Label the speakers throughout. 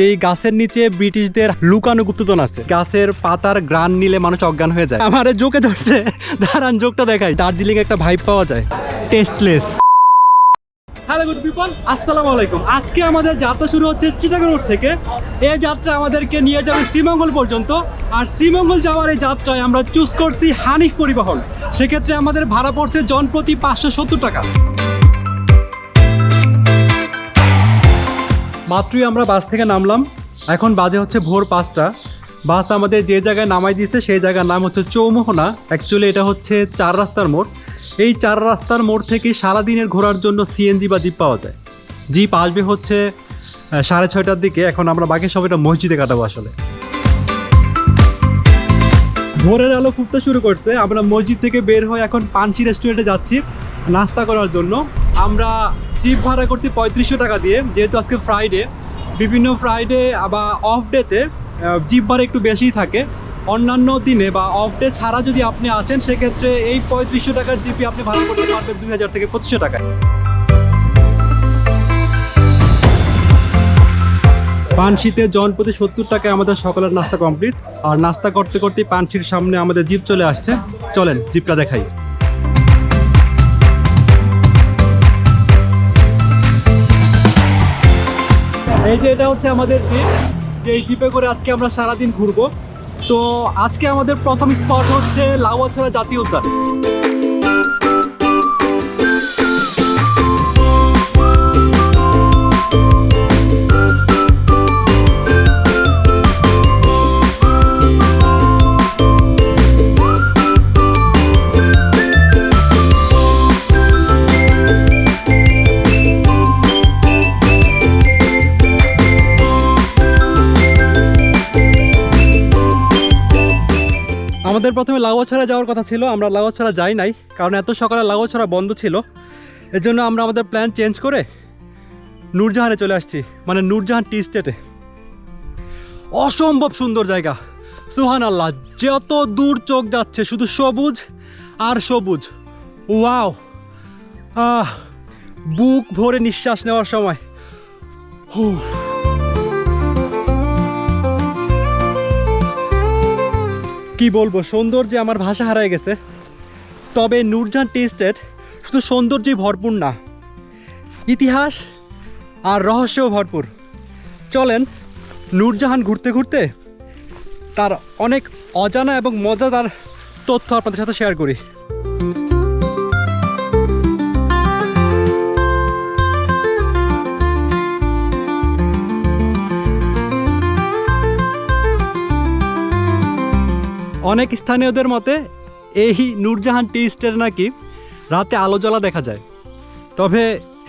Speaker 1: যেই গাছের নিচে ব্রিটিশদের লুকানো গুপ্তধন আছে, গাছের পাতার গ্রান নিলে মানুষ অজ্ঞান হয়ে যায়। আমার জোকে ধরছে। দাঁড়ান, জোকটা দেখাই। দার্জিলিং একটা ভাইব পাওয়া যায়। টেস্টলেস হ্যালো গুড পিপল আসসালামু আলাইকুম। আজকে আমাদের যাত্রা শুরু হচ্ছে চিটাগং রোড থেকে। এই যাত্রা আমাদেরকে নিয়ে যাবে শ্রীমঙ্গল পর্যন্ত। আর শ্রীমঙ্গল যাওয়ার এই যাত্রায় আমরা চুজ করছি হানিফ পরিবহন। সেক্ষেত্রে আমাদের ভাড়া পড়ছে জনপ্রতি পাঁচশো সত্তর টাকা। মাত্রই আমরা বাস থেকে নামলাম। এখন বাজে হচ্ছে ভোর পাঁচটা। বাস আমাদের যে জায়গায় নামাই দিয়েছে, সেই জায়গার নাম হচ্ছে চৌমোহনা। অ্যাকচুয়ালি এটা হচ্ছে চার রাস্তার মোড়। এই চার রাস্তার মোড় থেকে সারাদিনের ঘোরার জন্য সিএনজি বা জিপ পাওয়া যায়। জিপ আসবে হচ্ছে সাড়ে ছয়টার দিকে। এখন আমরা বাকি সময়টা মসজিদে কাটাবো আসলে। ভোরের আলো ফুটতে শুরু করছে। আমরা মসজিদ থেকে বের হয়ে এখন পানসি রেস্টুরেন্টে যাচ্ছি। নাস্তা করার জন্য। আমরা জিপ ভাড়া করতে পঁয়ত্রিশশো টাকা দিয়ে, যেহেতু আজকে ফ্রাইডে বিভিন্ন ফ্রাইডে বা অফ ডেতে জিপ ভাড়া একটু বেশিই থাকে। অন্যান্য দিনে বা অফ ডে ছাড়া যদি আপনি আসেন, সেক্ষেত্রে এই পঁয়ত্রিশশো টাকার জিপি আপনি ভাড়া করতে পারবেন দুই হাজার থেকে পঁচিশশো টাকায়। পানশিতে জন প্রতি সত্তর টাকায় আমাদের সকালের নাস্তা কমপ্লিট। আর নাস্তা করতে করতে পানশির সামনে আমাদের জিপ চলে আসছে। চলেন, জিপটা দেখাই। এই যে এটা হচ্ছে আমাদের জিপ যে এই জিপে করে আজকে আমরা সারাদিন ঘুরবো। তো আজকে আমাদের প্রথম স্পট হচ্ছে লাউয়াছড়া জাতীয় উদ্যান। আমাদের প্রথমে লাউয়াছড়া যাওয়ার কথা ছিল, আমরা লাউয়াছড়া যাই নাই, কারণ এত সকালে লাউয়াছড়া বন্ধ ছিল। এর জন্য আমরা আমাদের প্ল্যান চেঞ্জ করে নূরজাহানে চলে আসছি মানে নূরজাহান টি স্টেটে অসম্ভব সুন্দর জায়গা। সুহান আল্লাহ যত দূর চোখ যাচ্ছে, শুধু সবুজ আর সবুজ। ওয়াও! আহ, বুক ভরে নিঃশ্বাস নেওয়ার সময়। হু কি বলব, সৌন্দর্যে আমার ভাষা হারায় গেছে। তবে নূরজান টি স্টেট শুধু সৌন্দর্যেই ভরপুর না, ইতিহাস আর রহস্যও ভরপুর। চলেন নূরজাহান ঘুরতে ঘুরতে তার অনেক অজানা এবং মজাদার তথ্য আপনাদের সাথে শেয়ার করি। অনেক স্থানীয়দের মতে, এই নূরজাহান টি স্টেট নাকি রাতে আলো জ্বলা দেখা যায়। তবে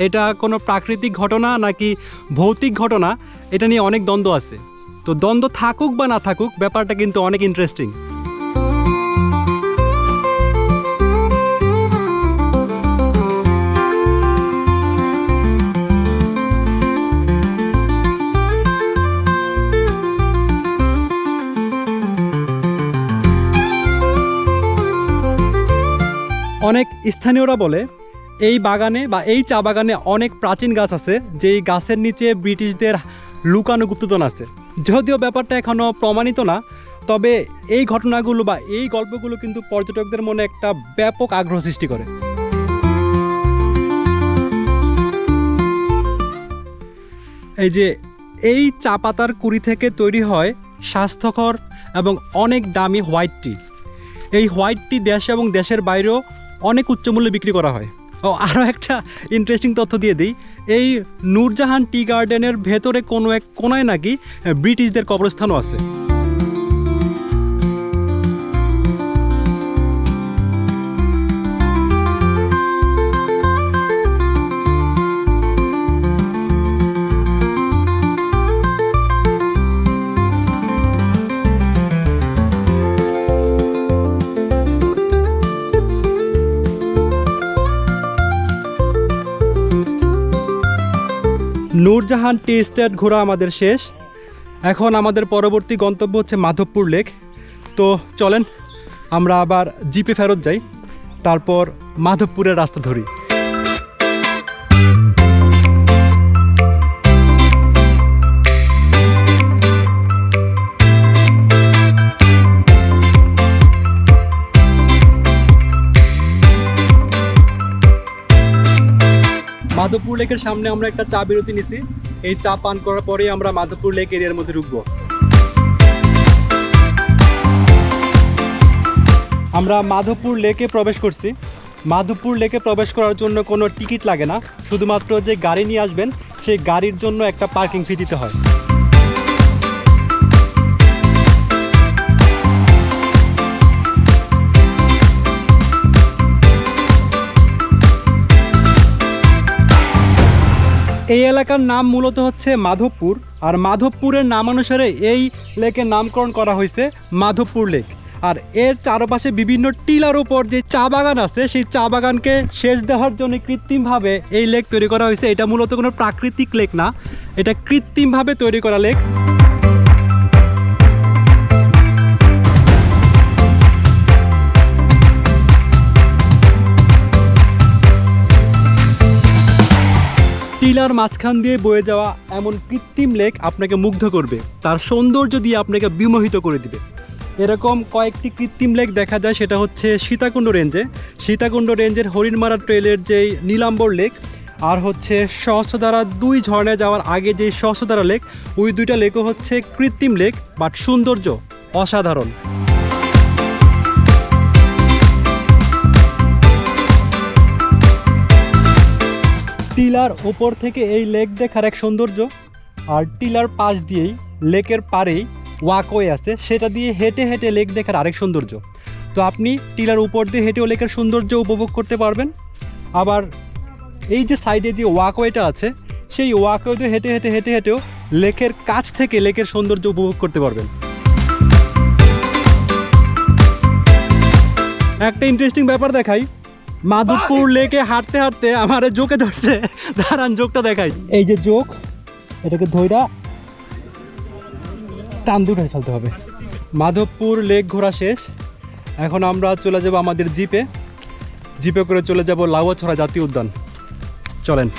Speaker 1: এটা কোনো প্রাকৃতিক ঘটনা নাকি ভৌতিক ঘটনা, এটা নিয়ে অনেক দ্বন্দ্ব আছে। তো দ্বন্দ্ব থাকুক বা না থাকুক, ব্যাপারটা কিন্তু অনেক ইন্টারেস্টিং অনেক স্থানীয়রা বলে, এই বাগানে বা এই চা বাগানে অনেক প্রাচীন গাছ আছে, যেই গাছের নিচে ব্রিটিশদের লুকানো গুপ্তধন আছে। যদিও ব্যাপারটা এখনও প্রমাণিত না, তবে এই ঘটনাগুলো বা এই গল্পগুলো কিন্তু পর্যটকদের মনে একটা ব্যাপক আগ্রহ সৃষ্টি করে। এই যে, এই চা পাতার কুড়ি থেকে তৈরি হয় স্বাস্থ্যকর এবং অনেক দামি হোয়াইট টি এই হোয়াইট টি দেশ এবং দেশের বাইরেও অনেক উচ্চ মূল্যে বিক্রি করা হয়। ও আরও একটা ইন্টারেস্টিং তথ্য দিয়ে দিই। এই নূরজাহান টি গার্ডেনের ভেতরে কোনো এক কোনায় নাকি ব্রিটিশদের কবরস্থানও আছে। নূরজাহান টি স্টেট ঘোরা আমাদের শেষ। এখন আমাদের পরবর্তী গন্তব্য হচ্ছে মাধবপুর লেক। তো চলেন, আমরা আবার জিপে ফেরত যাই। তারপর মাধবপুরের রাস্তা ধরি। মাধবপুর লেকের সামনে আমরা একটা চা বিরতি নিছি। এই চা পান করার পরেই আমরা মাধবপুর লেক এরিয়ার মধ্যে ঢুকবো। আমরা মাধবপুর লেকে প্রবেশ করছি। মাধবপুর লেকে প্রবেশ করার জন্য কোনো টিকিট লাগে না। শুধুমাত্র যে গাড়ি নিয়ে আসবেন, সেই গাড়ির জন্য একটা পার্কিং ফি দিতে হয়। এই এলাকার নাম মূলত হচ্ছে মাধবপুর, আর মাধবপুরের নাম অনুসারে এই লেকের নামকরণ করা হয়েছে মাধবপুর লেক। আর এর চারপাশে বিভিন্ন টিলার উপর যে চা বাগান আছে, সেই চা বাগানকে সেচ দেওয়ার জন্য কৃত্রিমভাবে এই লেক তৈরি করা হয়েছে। এটা মূলত কোনো প্রাকৃতিক লেক না, এটা কৃত্রিমভাবে তৈরি করা লেক। টিলার মাঝখান দিয়ে বয়ে যাওয়া এমন কৃত্রিম লেক আপনাকে মুগ্ধ করবে। তার সৌন্দর্য দিয়ে আপনাকে বিমোহিত করে দিবে। এরকম কয়েকটি কৃত্রিম লেক দেখা যায়, সেটা হচ্ছে সীতাকুণ্ড রেঞ্জে। সীতাকুণ্ড রেঞ্জের হরিণমারা ট্রেলের যেই নীলাম্বর লেক, আর হচ্ছে সহস্রধারা দুই ঝর্ণায় যাওয়ার আগে যে সহস্রধারা লেক, ওই দুইটা লেকও হচ্ছে কৃত্রিম লেক, বাট সৌন্দর্য অসাধারণ। টিলার ওপর থেকে এই লেক দেখার এক সৌন্দর্য। আর টিলার পাশ দিয়েই, লেকের পাড়েই ওয়াকওয়ে আছে, সেটা দিয়ে হেঁটে হেঁটে লেক দেখার আরেক সৌন্দর্য। তো আপনি টিলার উপর দিয়ে হেঁটেও লেকের সৌন্দর্য উপভোগ করতে পারবেন। আবার এই যে সাইডে যে ওয়াকওয়েটা আছে, সেই ওয়াকওয়ে দিয়ে হেঁটে হেঁটে হেঁটে হেঁটেও লেকের কাছ থেকে লেকের সৌন্দর্য উপভোগ করতে পারবেন। একটা ইন্টারেস্টিং ব্যাপার দেখাই। মাধবপুর লেকে হাঁটতে হাঁটতে আমার জোকে ধরছে। দাঁড়ান, জোকটা দেখাই। এই যে জোক, এটাকে ধইরা টান দুটাই ফেলতে হবে। মাধবপুর লেক ঘোরা শেষ। এখন আমরা চলে যাব আমাদের জিপে। জিপে করে চলে যাব লাউয়াছড়া জাতীয় উদ্যান। চলেন।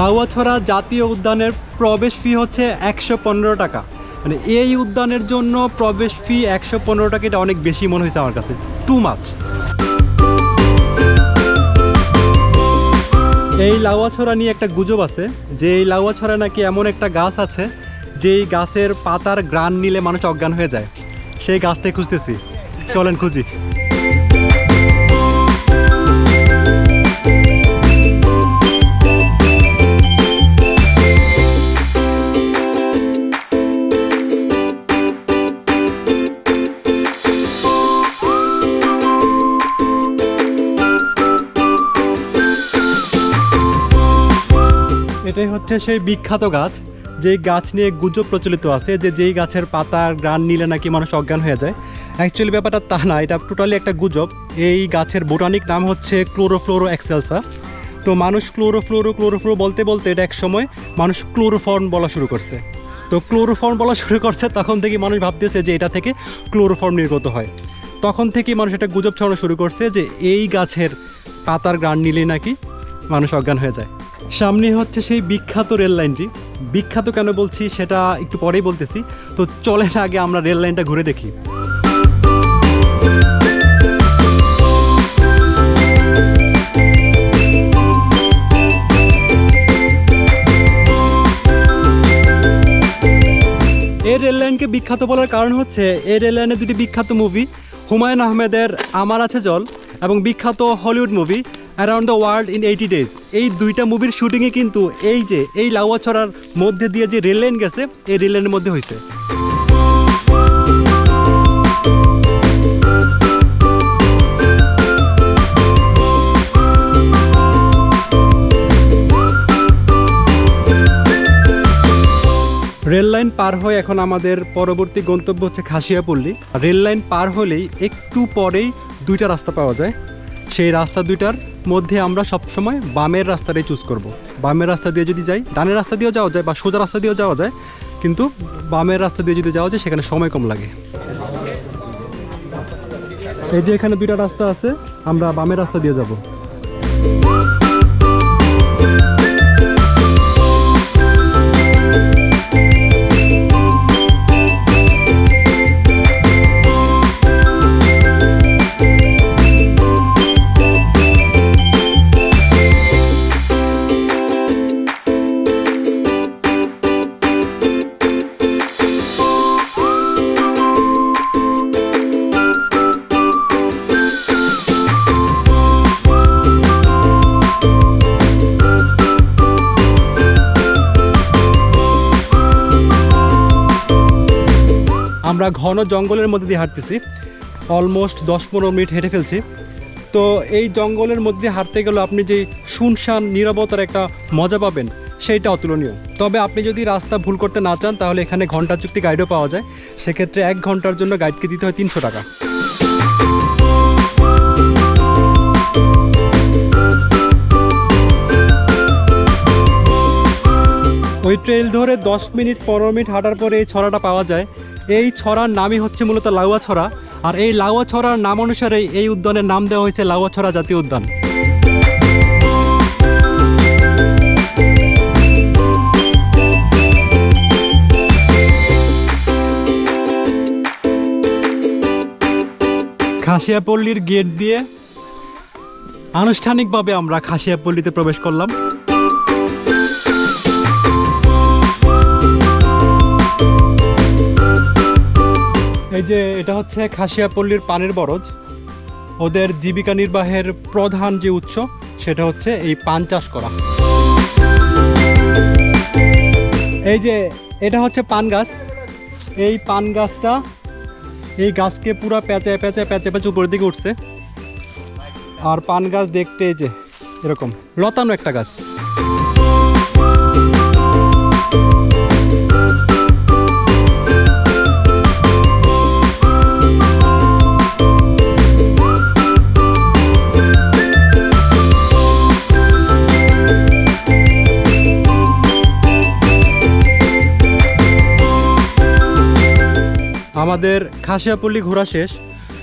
Speaker 1: লাউয়াছড়া জাতীয় উদ্যানের প্রবেশ ফি হচ্ছে একশো পনেরো টাকা। মানে এই উদ্যানের জন্য প্রবেশ ফি একশো পনেরো টাকা, এটা অনেক বেশি মনে হয়েছে আমার কাছে। টু মাছ এই লাউয়াছড়া নিয়ে একটা গুজব আছে, যে এই লাউয়াছড়া নাকি এমন একটা গাছ আছে, যেই গাছের পাতার গ্রান নিলে মানুষ অজ্ঞান হয়ে যায়। সেই গাছটাই খুঁজতেছি। চলেন খুঁজি। এটাই হচ্ছে সেই বিখ্যাত গাছ, যেই গাছ নিয়ে গুজব প্রচলিত আছে, যে যেই গাছের পাতার গ্রান নিলে নাকি মানুষ অজ্ঞান হয়ে যায়। অ্যাকচুয়ালি ব্যাপারটা তা না, এটা টোটালি একটা গুজব। এই গাছের বোটানিক নাম হচ্ছে ক্লোরোফ্লোরো এক্সেলসা তো মানুষ ক্লোরোফ্লোরো ক্লোরোফ্লোরো বলতে বলতে এটা এক সময় মানুষ ক্লোরোফর্ম বলা শুরু করছে। তো ক্লোরোফর্ম বলা শুরু করছে, তখন থেকে মানুষ ভাবতেছে যে এটা থেকে ক্লোরোফর্ম নির্গত হয়। তখন থেকেই মানুষ এটা গুজব ছড়ানো শুরু করছে যে এই গাছের পাতার গ্রান নিলে নাকি মানুষ অজ্ঞান হয়ে যায়। সামনে হচ্ছে সেই বিখ্যাত রেল লাইনটি। বিখ্যাত কেন বলছি সেটা একটু পরেই বলতেছি। তো চলেন আগে আমরা রেল লাইনটা ঘুরে দেখি। এই রেল লাইনকে বিখ্যাত বলার কারণ হচ্ছে, এই রেল লাইনে দুটি বিখ্যাত মুভি হুমায়ুন আহমেদের আমার আছে জল এবং বিখ্যাত Hollywood movie around the world in eighty days এই দুইটা মুভির শুটিংয়ে কিন্তু এই যে, এই লাউয়াছড়ার মধ্যে দিয়ে যে রেল লাইন গেছে, এই রেল লাইনের মধ্যে হয়েছে রেল লাইন পার হয়ে এখন আমাদের পরবর্তী গন্তব্য হচ্ছে খাসিয়াপল্লী। রেল লাইন পার হলেই একটু পরেই দুইটা রাস্তা পাওয়া যায়। সেই রাস্তা দুইটার মধ্যে আমরা সবসময় বামের রাস্তাটাই চুজ করব। বামের রাস্তা দিয়ে যদি যাই, ডানের রাস্তা দিয়েও যাওয়া যায় বা সোজা রাস্তা দিয়েও যাওয়া যায়, কিন্তু বামের রাস্তা দিয়ে যদি যাওয়া যায়, সেখানে সময় কম লাগে এই যে এখানে দুইটা রাস্তা আছে, আমরা বামের রাস্তা দিয়ে যাব আমরা ঘন জঙ্গলের মধ্যে দিয়ে হাঁটতেছি। অলমোস্ট দশ পনেরো মিনিট হেঁটে ফেলছি। তো এই জঙ্গলের মধ্যে হাঁটতে গেলে আপনি যে শুনশান, নিরবতার একটা মজা পাবেন, সেইটা অতুলনীয়। তবে আপনি যদি রাস্তা ভুল করতে না চান, তাহলে এখানে ঘণ্টা চুক্তি গাইডও পাওয়া যায়। সেক্ষেত্রে এক ঘণ্টার জন্য গাইডকে দিতে হয় তিনশো টাকা। ওই ট্রেল ধরে দশ মিনিট, পনেরো মিনিট হাঁটার পরে এই ছড়াটা পাওয়া যায়। এই ছড়ার নামই হচ্ছে মূলত লাউয়া ছড়া, আর এই লাউয়া ছড়ার নাম অনুসারে এই উদ্যানের নাম দেওয়া হয়েছে লাউয়া ছড়া জাতীয় উদ্যান। খাসিয়াপল্লির গেট দিয়ে আনুষ্ঠানিকভাবে আমরা খাসিয়াপল্লিতে প্রবেশ করলাম। এই যে এটা হচ্ছে খাসিয়াপল্লির পানের বরজ। ওদের জীবিকা নির্বাহের প্রধান যে উৎস, সেটা হচ্ছে এই পান চাষ করা। এই যে এটা হচ্ছে পান গাছ। এই পান গাছটা এই গাছকে পুরা প্যাঁচায় পেঁচায় পেঁচে পেঁচে উপরের দিকে উঠছে। আর পান গাছ দেখতে এই যে এরকম, লতানো একটা গাছ। আমাদের খাসিয়াপল্লী ঘোরা শেষ।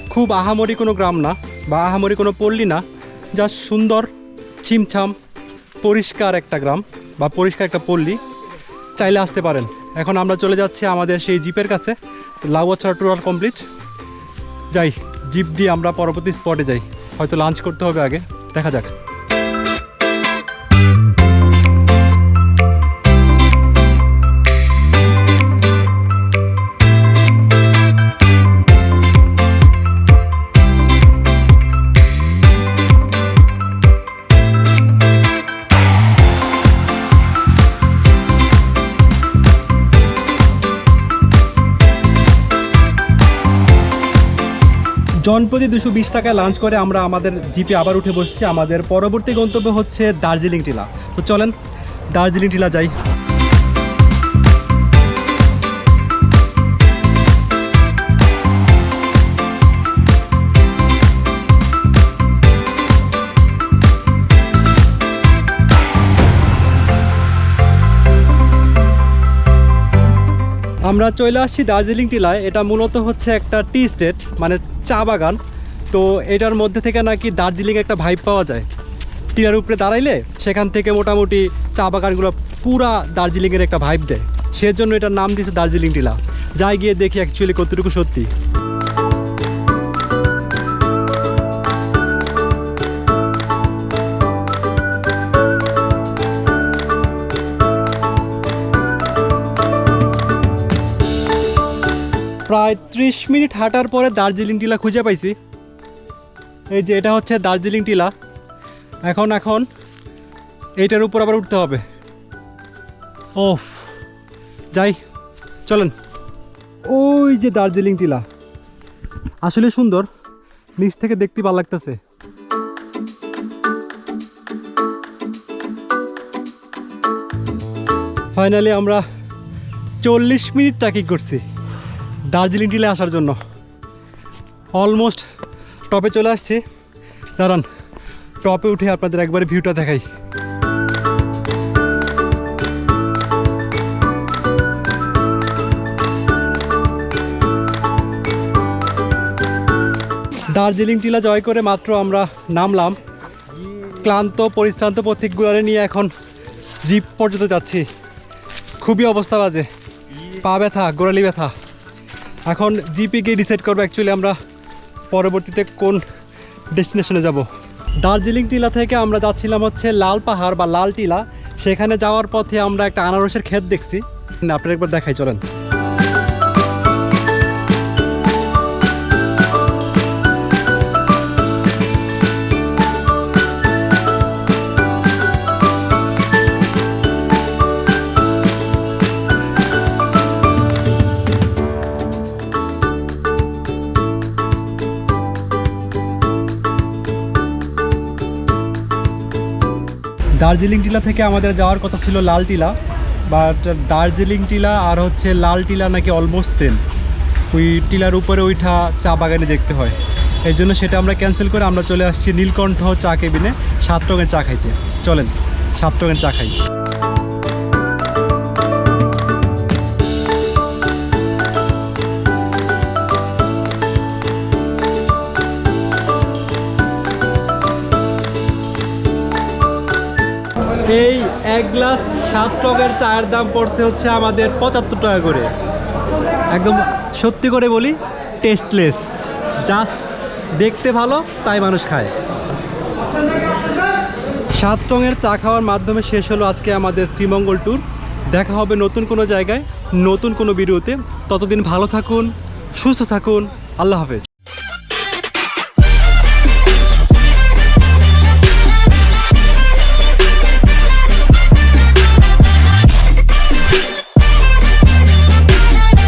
Speaker 1: খুব আহামরি কোনো গ্রাম না বা আহামরি কোনো পল্লী না, যা সুন্দর, ছিমছাম, পরিষ্কার একটা গ্রাম বা পরিষ্কার একটা পল্লী। চাইলে আসতে পারেন। এখন আমরা চলে যাচ্ছি আমাদের সেই জিপের কাছে। Lawachara tour complete. যাই, জিপ দিয়ে আমরা পরবর্তী স্পটে যাই। হয়তো লাঞ্চ করতে হবে আগে। দেখা যাক। জনপ্রতি দুশো বিশ টাকায় লাঞ্চ করে আমরা আমাদের জিপে আবার উঠে বসছি। আমাদের পরবর্তী গন্তব্য হচ্ছে দার্জিলিং টিলা। তো চলেন, দার্জিলিং টিলা যাই। আমরা চলে আসছি দার্জিলিং টিলায়। এটা মূলত হচ্ছে একটা টি স্টেট মানে চা বাগান। তো এটার মধ্যে থেকে নাকি দার্জিলিং একটা ভাইব পাওয়া যায়। টিলার উপরে দাঁড়াইলে সেখান থেকে মোটামুটি চা বাগানগুলো পুরা দার্জিলিংয়ের একটা ভাইব দেয়। সেজন্য এটার নাম দিয়েছে দার্জিলিং টিলা। যাই গিয়ে দেখি অ্যাকচুয়ালি কতটুকু সত্যি। প্রায় ত্রিশ মিনিট হাঁটার পরে দার্জিলিং টিলা খুঁজে পাইছি। এই যে এটা হচ্ছে দার্জিলিং টিলা। এখন এখন এইটার উপর আবার উঠতে হবে। ওফ, যাই, চলেন। ওই যে দার্জিলিং টিলা। আসলে সুন্দর, নিচ থেকে দেখতে ভালো লাগতেছে। ফাইনালি আমরা চল্লিশ মিনিট ট্রাকিং করছি। দার্জিলিং টিলে আসার জন্য। অলমোস্ট টপে চলে আসছি। দাঁড়ান, টপে উঠে আপনাদের একবারে ভিউটা দেখাই। দার্জিলিং টিলা জয় করে মাত্র আমরা নামলাম। ক্লান্ত, পরিশ্রান্ত প্রতীকগুলারে নিয়ে এখন জিপ পর্যন্ত যাচ্ছি। খুবই অবস্থা বাজে। পা ব্যথা, গোড়ালি ব্যথা। এখন জিপিকে ডিসাইড করব অ্যাকচুয়ালি আমরা পরবর্তীতে কোন ডেস্টিনেশনে যাব। দার্জিলিং টিলা থেকে আমরা যাচ্ছিলাম হচ্ছে লাল পাহাড় বা লাল টিলা। সেখানে যাওয়ার পথে আমরা একটা আনারসের ক্ষেত দেখছি। আপনার একবার দেখাই, চলেন। দার্জিলিং টিলা থেকে আমাদের যাওয়ার কথা ছিল লাল টিলা বাট দার্জিলিং টিলা আর হচ্ছে লাল টিলা নাকি অলমোস্ট সেম ওই টিলার উপরে ওইটা চা বাগানে দেখতে হয়। এই জন্য সেটা আমরা ক্যান্সেল করে আমরা চলে আসছি নীলকণ্ঠ চা কেবিনে সাত রঙের চা খাইতে। চলেন, সাত রঙের চা খাই। এই এক গ্লাস সাত টকের চায়ের দাম পড়ছে হচ্ছে আমাদের পঁচাত্তর টাকা করে। একদম সত্যি করে বলি টেস্টলেস জাস্ট দেখতে ভালো, তাই মানুষ খায়। সাত রঙের চা খাওয়ার মাধ্যমে শেষ হলো আজকে আমাদের শ্রীমঙ্গল ট্যুর দেখা হবে নতুন কোনো জায়গায়, নতুন কোনো ভিডিওতে। ততদিন ভালো থাকুন, সুস্থ থাকুন। আল্লাহ হাফেজ।